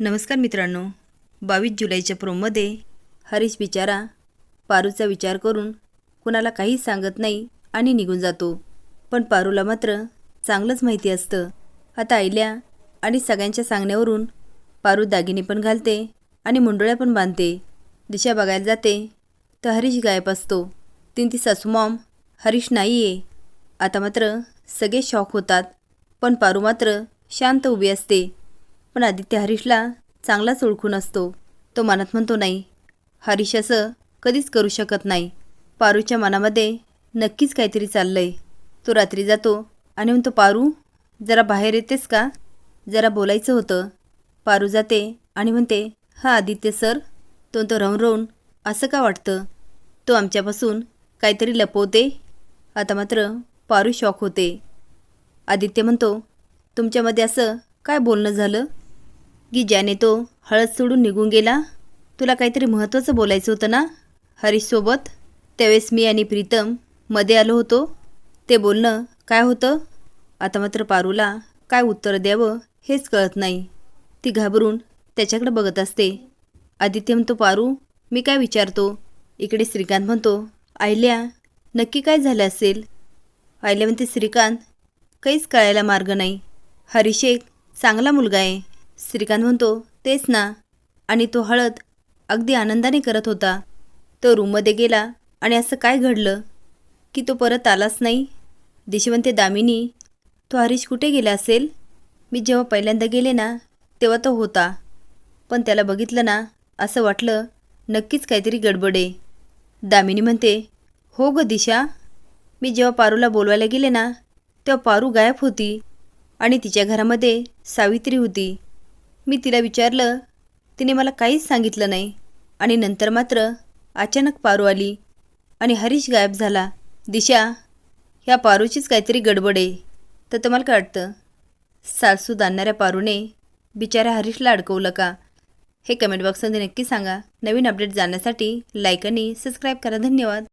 नमस्कार मित्रांनो. बावीस जुलैच्या प्रोममध्ये हरीश बिचारा पारूचा विचार करून कुणाला काहीच सांगत नाही आणि निघून जातो. पण पारूला मात्र चांगलंच माहिती असतं. आता आईल्या आणि सगळ्यांच्या सांगण्यावरून पारू दागिने पण घालते आणि मुंडोळ्या पण बांधते. दिशा बघायला जाते तर हरीश गायब असतो. तीन ती सासूमॉम हरीश नाही आहे आता मात्र सगळे शॉक होतात. पण पारू मात्र शांत उभी असते. पण आदित्य हरीशला चांगलाच ओळखून असतो. तो मनात म्हणतो नाही हरीश असं कधीच करू शकत नाही. पारूच्या मनामध्ये नक्कीच काहीतरी चाललंय. तो रात्री जातो आणि म्हणतो पारू जरा बाहेर येतेस का? जरा बोलायचं होतं. पारू जाते आणि म्हणते हा आदित्य सर तो तो राहून राहून असं का वाटतं? तो आमच्यापासून काहीतरी लपवते. आता मात्र पारू शॉक होते. आदित्य म्हणतो तुमच्यामध्ये असं काय बोलणं झालं? की ज्याने तो हळद सोडून निघून गेला? तुला काहीतरी महत्त्वाचं बोलायचं होतं ना? हरीशसोबत? त्यावेळेस मी आणि प्रीतममध्ये आलो होतो. ते बोलणं काय होतं? आता मात्र पारूला काय उत्तर द्यावं हेच कळत नाही. ती घाबरून त्याच्याकडे बघत असते. आदित्य म्हणतो पारू मी काय विचारतो? इकडे श्रीकांत म्हणतो आयल्या नक्की काय झालं असेल? आयल्या म्हणते श्रीकांत काहीच कळायला मार्ग नाही. हरीश एक चांगला मुलगा आहे. श्रीकांत म्हणतो तेच ना. आणि तो हळद अगदी आनंदाने करत होता. तो रूममध्ये गेला आणि असं काय घडलं? की तो परत आलाच नाही? दिशवंते दामिनी तो हरीश कुठे गेला असेल? मी जेव्हा पहिल्यांदा गेले ना तेव्हा तो होता. पण त्याला बघितलं ना असं वाटलं नक्कीच काहीतरी गडबड आहे. दामिनी म्हणते हो ग दिशा. मी जेव्हा पारूला बोलवायला गेले ना तेव्हा पारू गायब होती आणि तिच्या घरामध्ये सावित्री होती. मी तिला विचारलं तिने मला काहीच सांगितलं नाही. आणि नंतर मात्र अचानक पारू आली आणि हरीश गायब झाला. दिशा ह्या पारूचीच काहीतरी गडबड आहे. तर तुम्हाला काय वाटतं? सासूद आणणाऱ्या पारूने बिचाऱ्या हरीशला अडकवलं का? हे कमेंट बॉक्समध्ये नक्की सांगा. नवीन अपडेट जाण्यासाठी लाईक आणि सबस्क्राईब करा. धन्यवाद.